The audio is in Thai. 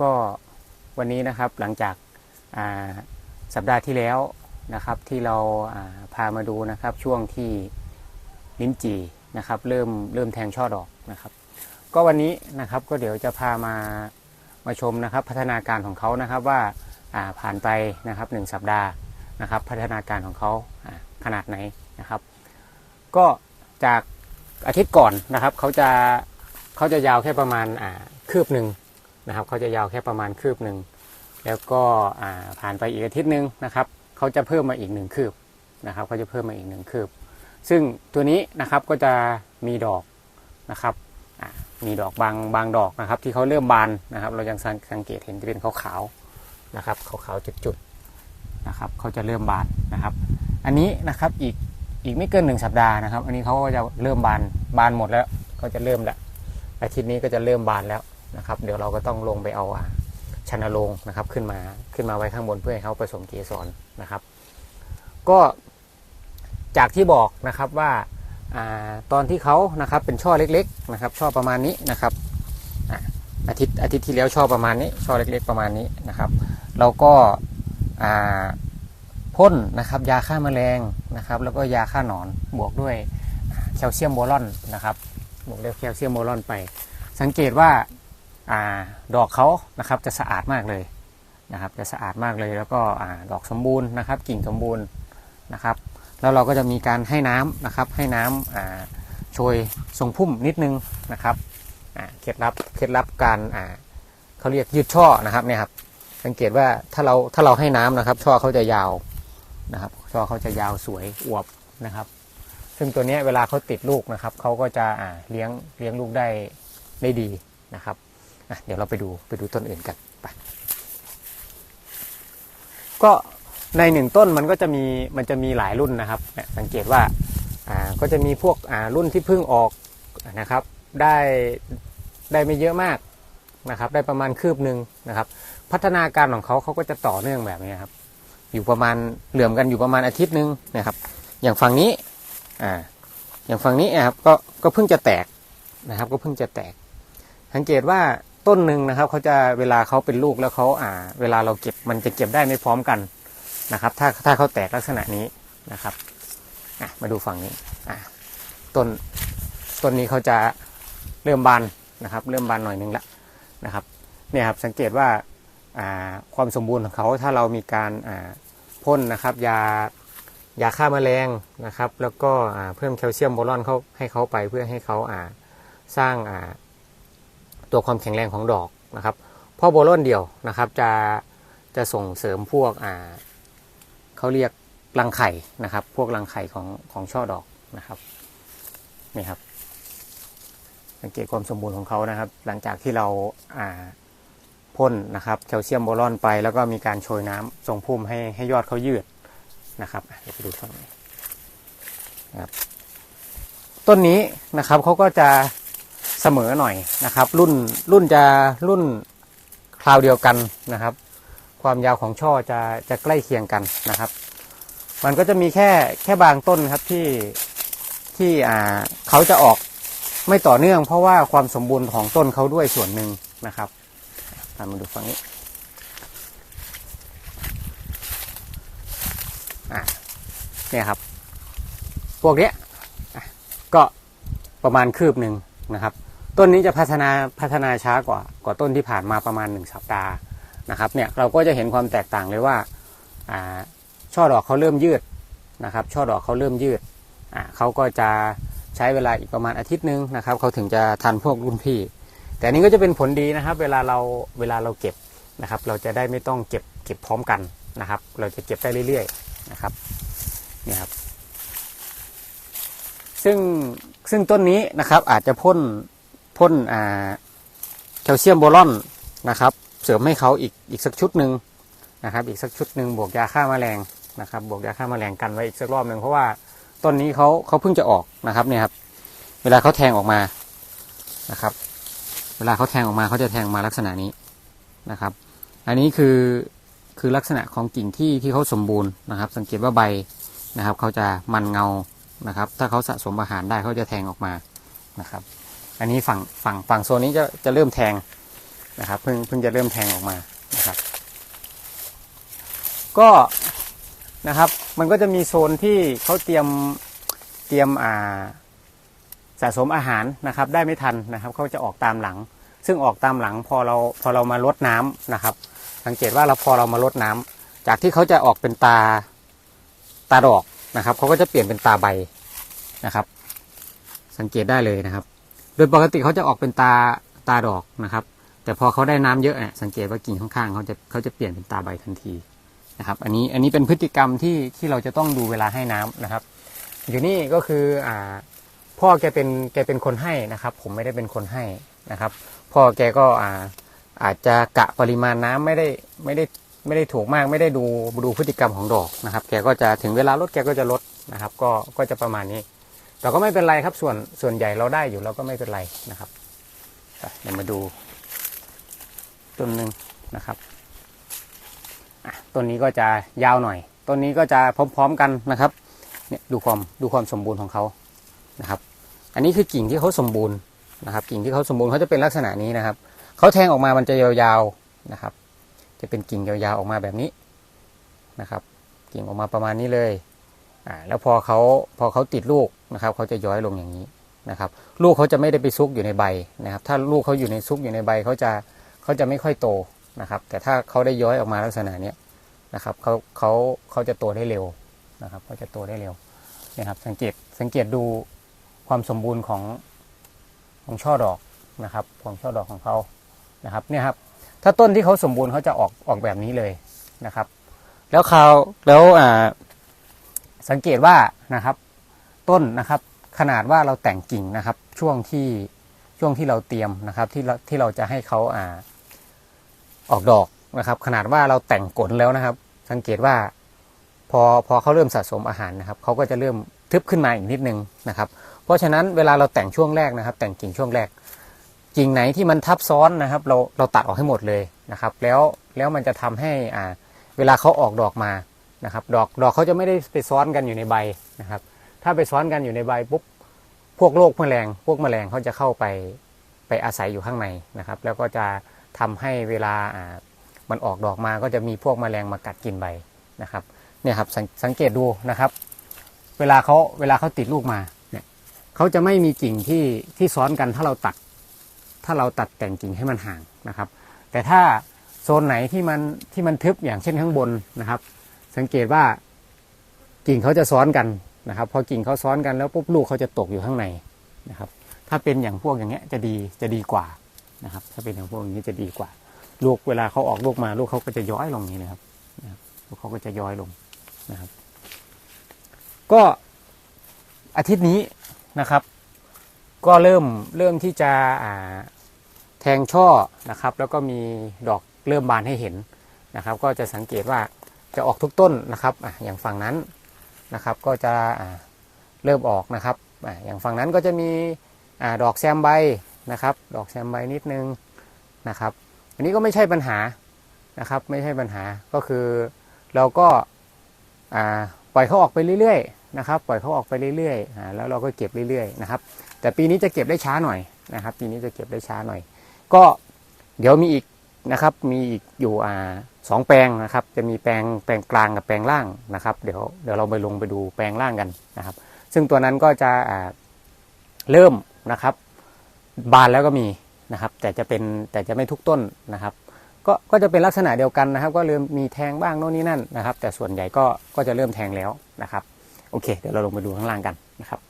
ก็วันนี้นะครับหลังจากาสัปดาห์ที่แล้วนะครับที่เราาพามาดูนะครับช่วงที่ลิ้นจีนะครับเริ่มเริ่มแทงช่อดอกนะครับ ก็วันนี้นะครับก็เดี๋ยวจะพามามาชมนะครับพัฒนาการของเขานะครับว่าาผ่านไปนะครับหนึ่งสัปดาห์นะครับ พัฒนาการของเขาาขนาดไหนนะครับ ก็จากอาทิตย์ก่อนนะครับเขาจะเขาจะยาวแค่ประมาณ คืบหนึ่งนะครับเขาจะยาวแค่ประมาณคืบหนึ่งแล้วก็ผ่านไปอีกอาทิตย์หนึ่งนะครับเขาจะเพิ่มมาอีกหนึ่งคืบนะครับเขาจะเพิ่มมาอีกหนึ่งคืบ ซึ่งตัวนี้นะครับก็จะมีดอกนะครับมีดอกบางบางดอกนะครับ ที่เขาเริ่มบานนะครับ เรายังสังสังเกตเห็นจะเป็นขาวๆนะครับขาวๆจุดๆนะครับเขาจะเริ่มบานนะครับ อันนี้นะครับอีกอีกไม่เกินหนึ่งสัปดาห์นะครับ อันนี้เขาก็จะเริ่มบานบานหมดแล้วเขาจะเริ่มแล้วอาทิตย์นี้ก็จะเริ่มบานแล้ว นะครับ เดี๋ยวเราก็ต้องลงไปเอาชันโรงนะครับขึ้นมาขึ้นมาไว้ข้างบนเพื่อให้เขาผสมเกสรนะครับ ก็จากที่บอกนะครับว่าตอนที่เขานะครับเป็นช่อเล็กๆนะครับ ช่อประมาณนี้นะครับอาทิตย์อาทิตย์ที่แล้วช่อประมาณนี้ ช่อเล็กๆประมาณนี้นะครับ เราก็พ่นนะครับ ยาฆ่าแมลงนะครับ แล้วก็ยาฆ่าหนอนบวกด้วยแคลเซียมโบรอนนะครับบวกด้วยแคลเซียมโบรอนไป สังเกตว่า อดอกเขานะครับจะสะอาดมากเลยนะครับ จะสะอาดมากเลยแล้วก็อดอกสมบูรณ์นะครับ กิ่งสมบูรณ์นะครับ แล้วเราก็จะมีการให้น้ำนะครับ ให้น้ำอ่าโชยทรงพุ่มนิดนึงนะครับเคล็ดลับเคล็ดลับการอ่าเขาเรียกยืดช่อนะครับเนี่ยครับสังเกตว่าถ้าเราถ้าเราให้น้ำนะครับ ช่อเขาจะยาวนะครับ ช่อเขาจะยาวสวยอวบนะครับ ซึ่งตัวนี้เวลาเขาติดลูกนะครับเขาก็จะอ่าเลี้ยงเลี้ยงลูกได้ได้ดีนะครับ เดี๋ยวเราไปดูไปดูต้นอื่นกันไปก็ในหนึ่งต้นมันก็จะมีมันจะมีหลายรุ่นนะครับนะสังเกตว่าาก็จะมีพวกรุ่นที่เพิ่งออกนะครับ ได้ได้ไม่เยอะมากนะครับ ได้ประมาณคืบหนึ่งนะครับ พัฒนาการของเขาเขาก็จะต่อเนื่องแบบนี้ครับ อยู่ประมาณเหลื่อมกันอยู่ประมาณอาทิตย์หนึ่งนะครับ อย่างฝั่งนี้อ่าอย่างฝั่งนี้นะครับก็ก็เพิ่งจะแตกนะครับ ก็เพิ่งจะแตก สังเกตว่า ต้นหนึ่งนะครับเขาจะเวลาเขาเป็นลูกแล้วเขาอ่า เวลาเราเก็บมันจะเก็บได้ไม่พร้อมกันนะครับ ถ้าถ้าเขาแตกลักษณะนี้นะครับมาดูฝั่งนี้ต้นต้นนี้เขาจะเริ่มบานนะครับ เริ่มบานหน่อยนึงละนะครับเนี่ยครับสังเกตว่าความสมบูรณ์ของเขาถ้าเรามีการพ่นนะครับยายาฆ่าแมลงนะครับ แล้วก็เพิ่มแคลเซียมโบรอนเขาให้เขาไปเพื่อให้เขาสร้างา ตัวความแข็งแรงของดอกนะครับเพราะโบลอนเดียวนะครับจะจะส่งเสริมพวกอ่าเขาเรียกรังไข่นะครับ พวกรังไข่ของของช่อดอกนะครับนี่ครับสังเกตความสมบูรณ์ของเขานะครับ หลังจากที่เราอ่าพ่นนะครับแคลเซียมโบรอนไป แล้วก็มีการโชยน้ำส่งพุ่มให้ให้ยอดเขายืดนะครับเดี๋ยวไปดูต้นนี้นะครับต้นนี้นะครับเขาก็จะ เสมอหน่อยนะครับ รุ่นรุ่นจะรุ่นคราวเดียวกันนะครับ ความยาวของช่อจะจะใกล้เคียงกันนะครับ มันก็จะมีแค่แค่บางต้นครับที่ที่อ่าเขาจะออกไม่ต่อเนื่อง เพราะว่าความสมบูรณ์ของต้นเขาด้วยส่วนหนึ่งนะครับตามมาดูฝั่งนี้อ่าเนี่ยครับ พวกเนี้ยก็ประมาณคืบหนึ่งนะครับ ต้นนี้จะพัฒนาพัฒนาช้ากว่ากว่าต้นที่ผ่านมาประมาณหนึ่งสัปดาห์นะครับเนี่ยเราก็จะเห็นความแตกต่างเลยว่าอ่าช่อดอกเขาเริ่มยืดนะครับช่อดอกเขาเริ่มยืดอ่าเขาก็จะใช้เวลาอีกประมาณอาทิตย์หนึ่งนะครับเขาถึงจะทันพวกรุ่นพี่ แต่นี้ก็จะเป็นผลดีนะครับ เวลาเราเวลาเราเก็บนะครับ เราจะได้ไม่ต้องเก็บเก็บพร้อมกันนะครับ เราจะเก็บได้เรื่อยๆนะครับนี่ครับซึ่งซึ่งต้นนี้นะครับอาจจะพ่น พ่นอ่าแคลเซียมโบรอนนะครับ เสริมให้เขาอีกอีกสักชุดหนึ่งนะครับ อีกสักชุดหนึ่งบวกยาฆ่าแมลงนะครับ บวกยาฆ่าแมลงกันไว้อีกสักรอบหนึ่งเพราะว่าต้นนี้เขาเขาเพิ่งจะออกนะครับเนี่ยครับ เวลาเขาแทงออกมานะครับ เวลาเขาแทงออกมาเขาจะแทงมาลักษณะนี้นะครับ อันนี้คือคือลักษณะของกิ่งที่ที่เขาสมบูรณ์นะครับ สังเกตว่าใบนะครับเขาจะมันเงานะครับ ถ้าเขาสะสมอาหารได้เขาจะแทงออกมานะครับ อันนี้ฝั่งฝั่งฝั่งโซนนี้จะจะเริ่มแทงนะครับเพิ่งเพิ่งจะเริ่มแทงออกมานะครับ ก็นะครับ มันก็จะมีโซนที่เขาเตรียมเตรียมอ่าสะสมอาหารนะครับ ได้ไม่ทันนะครับเขาจะออกตามหลัง ซึ่งออกตามหลังพอเราพอเรามาลดน้ำนะครับ สังเกตว่าเราพอเรามาลดน้ำจากที่เขาจะออกเป็นตาตาดอกนะครับเขาก็จะเปลี่ยนเป็นตาใบนะครับ สังเกตได้เลยนะครับ โดยปกติเขาจะออกเป็นตาตาดอกนะครับ แต่พอเขาได้น้ำเยอะเนี่ยสังเกตว่ากิ่งข้างๆเขาจะเขาจะเปลี่ยนเป็นตาใบทันทีนะครับ อันนี้อันนี้เป็นพฤติกรรมที่ที่เราจะต้องดูเวลาให้น้ำนะครับ อยู่นี่ก็คืออ่าพ่อแกเป็นแกเป็นคนให้นะครับ ผมไม่ได้เป็นคนให้นะครับ พ่อแกก็อ่าอาจจะกะปริมาณน้ำไม่ได้ไม่ได้ไม่ได้ถูกมากไม่ได้ดูดูพฤติกรรมของดอกนะครับ แกก็จะถึงเวลาลดแกก็จะลดนะครับ ก็ก็จะประมาณนี้ แต่ก็ไม่เป็นไรครับส่วนส่วนใหญ่เราได้อยู่เราก็ไม่เป็นไรนะครับเดี๋ยวมาดูต้นหนึ่งนะครับต้นนี้ก็จะยาวหน่อยต้นนี้ก็จะพร้อมๆกันนะครับเนี่ยดูความดูความสมบูรณ์ของเขานะครับ อันนี้คือกิ่งที่เขาสมบูรณ์นะครับ กิ่งที่เขาสมบูรณ์เขาจะเป็นลักษณะนี้นะครับเขาแทงออกมามันจะยาวๆนะครับ จะเป็นกิ่งยาวๆออกมาแบบนี้นะครับ กิ่งออกมาประมาณนี้เลย อ่าแล้วพอเขาพอเขาติดลูกนะครับเขาจะย้อยลงอย่างนี้นะครับ ลูกเขาจะไม่ได้ไปซุกอยู่ในใบนะครับ ถ้าลูกเขาอยู่ในซุกอยู่ในใบเขาจะเขาจะไม่ค่อยโตนะครับ แต่ถ้าเขาได้ย้อยออกมาลักษณะนี้นะครับเขาเขาเขาจะโตได้เร็วนะครับเขาจะโตได้เร็วนะครับ สังเกตสังเกตดูความสมบูรณ์ของของช่อดอกนะครับของช่อดอกของเขานะครับเนี่ยครับถ้าต้นที่เขาสมบูรณ์เขาจะออกออกแบบนี้เลยนะครับ แล้วเขาแล้วอ่า สังเกตว่านะครับต้นนะครับขนาดว่าเราแต่งกิ่งนะครับช่วงที่ช่วงที่เราเตรียมนะครับที่เราที่เราจะให้เขาอ่าออกดอกนะครับ ขนาดว่าเราแต่งกลนแล้วนะครับ สังเกตว่าพอพอเขาเริ่มสะสมอาหารนะครับเขาก็จะเริ่มทึบขึ้นมาอีกนิดนึงนะครับ เพราะฉะนั้นเวลาเราแต่งช่วงแรกนะครับ แต่งกิ่งช่วงแรก กิ่งไหนที่มันทับซ้อนนะครับ เราเราตัดออกให้หมดเลยนะครับ แล้วแล้วมันจะทำให้อ่าเวลาเขาออกดอกมา นะครับ ดอกดอกเขาจะไม่ได้ไปซ้อนกันอยู่ในใบนะครับ ถ้าไปซ้อนกันอยู่ในใบปุ๊บพวกโรคแมลง พวกแมลงเขาจะเข้าไปไปอาศัยอยู่ข้างในนะครับ แล้วก็จะทำให้เวลามันออกดอกมาก็จะมีพวกแมลงมากัดกินใบนะครับเนี่ยครับสสังเกตดูนะครับ เวลาเขาเวลาเขาติดลูกมาเนี่ยเขาจะไม่มีกิ่งที่ที่ซ้อนกันถ้าเราตัด ถ้าเราตัดแต่งกิ่งให้มันห่างนะครับ แต่ถ้าโซนไหนที่มันที่มันทึบอย่างเช่นข้างบนนะครับ สังเกตว่ากิ่งเขาจะซ้อนกันนะครับ พอกิ่งเขาซ้อนกันแล้วปุ๊บลูกเขาจะตกอยู่ข้างในนะครับ ถ้าเป็นอย่างพวกอย่างเงี้ยจะดีจะดีกว่านะครับ ถ้าเป็นอย่างพวกอย่างนี้จะดีกว่า ลูกเวลาเขาออกลูกมา ลูกเขาก็จะย้อยลงนี้นะครับลูกเขาก็จะย้อยลงนะครับ ก็อาทิตย์นี้นะครับ ก็เริ่มเริ่มที่จะแทงช่อนะครับ แล้วก็มีดอกเริ่มบานให้เห็นนะครับ ก็จะสังเกตว่า จะออกทุกต้นนะครับออย่างฝั่งนั้นนะครับก็จะเริ่มออกนะครับออย่างฝั่งนั้นก็จะมีอดอกแซมใบนะครับ ดอกแซมใบนิดนึงนะครับ อันนี้ก็ไม่ใช่ปัญหานะครับ ไม่ใช่ปัญหาก็คือเราก็ปล่อยเขาออกไปเรื่อยๆนะครับ ปล่อยเขาออกไปเรื่อยๆแล้วเราก็เก็บเรื่อยๆนะครับ แต่ปีนี้จะเก็บได้ช้าหน่อยนะครับ ปีนี้จะเก็บได้ช้าหน่อย ก็เดี๋ยวมีอีกนะครับ มีอีกอยู่อ่า สองแปลงนะครับ จะมีแปลงแปลงกลางกับแปลงล่างนะครับ เดี๋ยวเดี๋ยวเราไปลงไปดูแปลงล่างกันนะครับ ซึ่งตัวนั้นก็จะเริ่มนะครับ บานแล้วก็มีนะครับ แต่จะเป็นแต่จะไม่ทุกต้นนะครับ ก็ก็จะเป็นลักษณะเดียวกันนะครับ ก็เริ่มมีแทงบ้างโน่นนี่นั่นนะครับ แต่ส่วนใหญ่ก็ก็จะเริ่มแทงแล้วนะครับ โอเค เดี๋ยวเราลงไปดูข้างล่างกันนะครับ